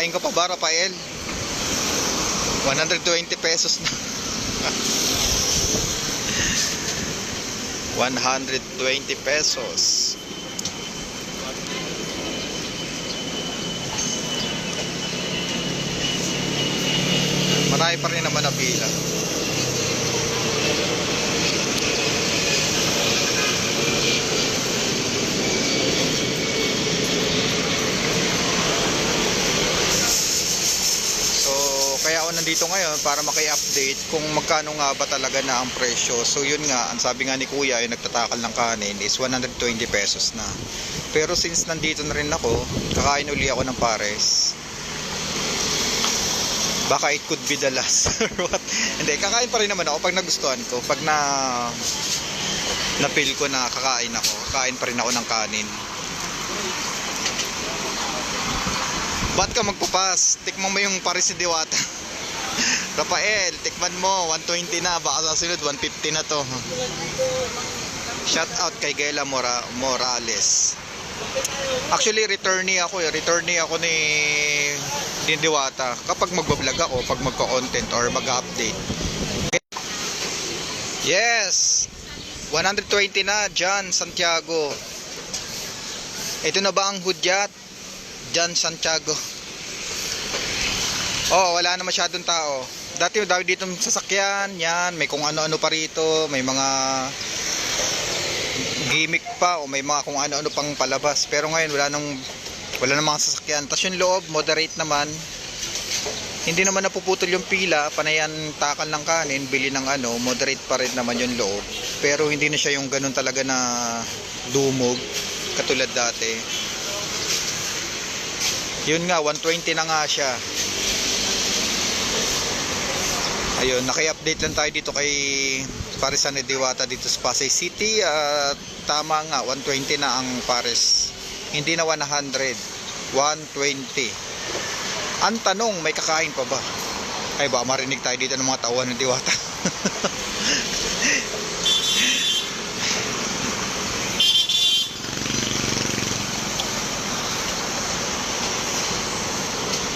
Kakain ko pa ba, Rafael? 120 pesos na. 120 pesos. Marami pa rin naman na pila. So, nandito ngayon para maki-update kung magkano nga ba talaga na ang presyo. So, yun nga, ang sabi nga ni Kuya, yung nagtatakal ng kanin is 120 pesos na. Pero since nandito na rin ako, kakain uli ako ng pares. Baka it could be the last what. Hindi, kakain pa rin naman ako pag nagustuhan ko. Pag na na-feel ko na kakain ako, kakain pa rin ako ng kanin. Ba't ka magpupas? Tikman mo yung Paris ni Diwata. Rafael, tikman mo. 120 na. Baka sa sunod, 150 na to. Shout out kay Gela Mora Morales. Actually, returnee ako. eh. Returnee ako ni, ni Diwata. Kapag magbablog ako, pag magka-content or mag-update. Yes! 120 na, John Santiago. Ito na ba ang hudyat? John Santiago. Oh, wala na masyadong tao. Dati dahil dito sasakyan, yan, may kung ano-ano pa rito, may mga gimmick pa o may mga kung ano-ano pang palabas. Pero ngayon wala nang wala nang mga sasakyan. Tapos yung loob, moderate naman. Hindi naman napuputol yung pila, panayan takal ng kanin, bili ng ano, moderate pa rin naman yung loob. Pero hindi na siya yung ganun talaga na dumog katulad dati. Yun nga, 120 na nga siya. Ayun, naki-update lang tayo dito kay Parisan ni Diwata dito sa Pasay City. At tama nga, 120 na ang Paris. Hindi na 100. 120. Ang tanong, may kakain pa ba? Ay ba, marinig tayo dito ng mga tawan ni Diwata.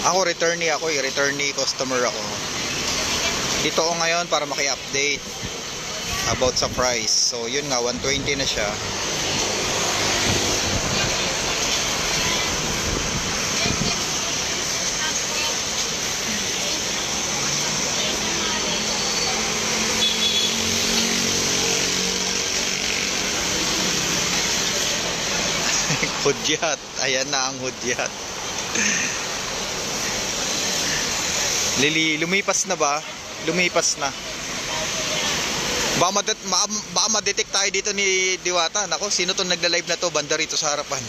Ako returnee ako, eh. returnee customer ako. Dito ako ngayon para maki-update about sa price. So yun nga 120 na siya. hudyat. Ayan na ang hudyat. Lili, lumipas na ba? Lumipas na. Baka, madet, baka, baka ma-detect tayo dito ni Diwata. Nako, sino to nagla-live na to? Banda rito sa harapan.